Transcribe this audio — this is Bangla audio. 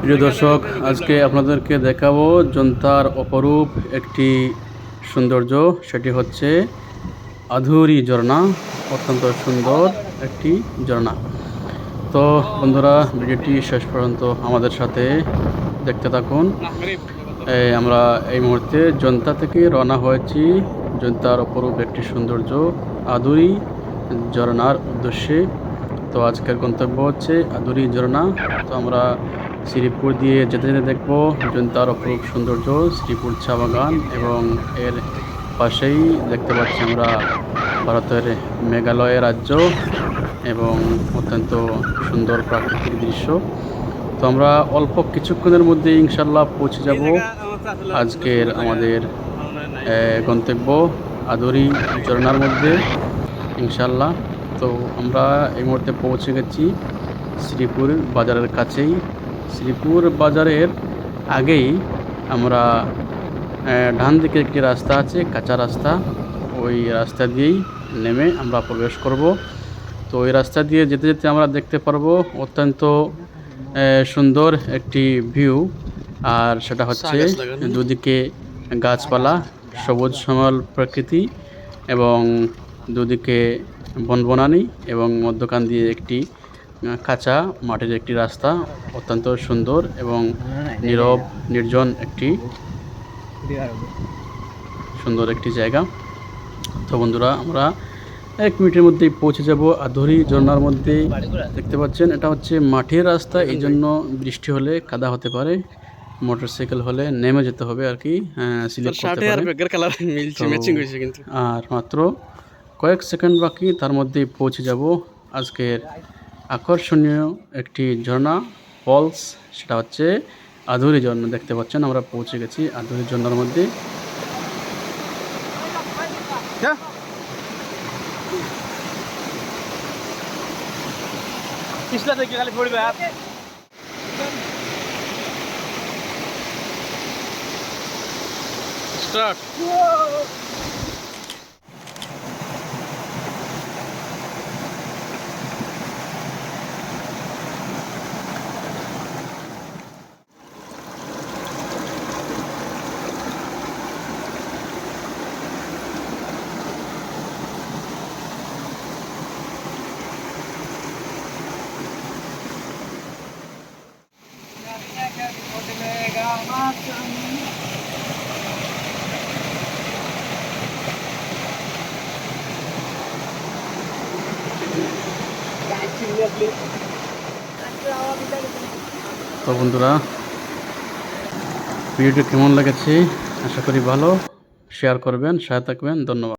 প্রিয় দর্শক, আজকে আপনাদেরকে দেখাবো জন্তার অপরূপ একটি সৌন্দর্য। সেটি হচ্ছে আধুরি ঝর্ণা, অত্যন্ত সুন্দর একটি ঝর্ণা। তো বন্ধুরা, ভিডিওটি শেষ পর্যন্ত আমাদের সাথে দেখতে থাকুন। আমরা এই মুহূর্তে জন্তা থেকে রওনা হয়েছি। জন্তার অপরূপ একটি সৌন্দর্য আদুরি ঝর্ণার উদ্দেশ্যে। তো আজকের গন্তব্য হচ্ছে আদুরি ঝর্ণা। তো আমরা শ্রীপুর দিয়ে যেতে যেতে দেখব জন্তার অপরূপ সৌন্দর্য, শ্রীপুর চা বাগান এবং এর পাশেই দেখতে পাচ্ছি আমরা ভারতের মেঘালয় রাজ্য এবং অত্যন্ত সুন্দর প্রাকৃতিক দৃশ্য। তো আমরা অল্প কিছুক্ষণের মধ্যে ইনশাল্লাহ পৌঁছে যাব। আজকের আমাদের গন্তব্য আদরি ঝর্ণার মধ্যে ইনশাল্লাহ তো আমরা এই মুহূর্তে পৌঁছে গেছি শ্রীপুর বাজারের কাছেই। শ্রীপুর বাজারের আগেই আমরা ডান দিকে একটি রাস্তা আছে কাঁচা রাস্তা। ওই রাস্তা দিয়েই নেমে আমরা প্রবেশ করব। তো ওই রাস্তা দিয়ে যেতে যেতে আমরা দেখতে পারব অত্যন্ত সুন্দর একটি ভিউ। আর সেটা হচ্ছে দুদিকে গাছপালা সবুজ সমল প্রকৃতি এবং দুদিকে বনবনানি এবং মধ্যখান দিয়ে একটি কাঁচা মাটির একটি রাস্তা অত্যন্ত সুন্দর এবং নীরব নির্জন একটি সুন্দর একটি জায়গা। তো বন্ধুরা আমরা এক মিনিটের মধ্যেই পৌঁছে যাব আধুরি ঝর্ণার মধ্যে। দেখতে পাচ্ছেন এটা হচ্ছে মাটির রাস্তা। এই জন্য বৃষ্টি হলে কাদা হতে পারে মোটরসাইকেল হলে নেমে যেতে হবে আর কি করতে পারে। আর মাত্র কয়েক সেকেন্ড বাকি তার মধ্যেই পৌঁছে যাব আজকের আকর্ষণীয় একটি ঝর্ণা ফলস সেটা হচ্ছে আধুরি ঝর্ণা দেখতে পাচ্ছেন আমরা পৌঁছে গেছি আধুরি ঝর্ণার মধ্যে। পিছলা থেকে তো বন্ধুরা ভিডিওটি কেমন লেগেছে? আশা করি ভালো। শেয়ার করবেন সাথে থাকবেন। ধন্যবাদ।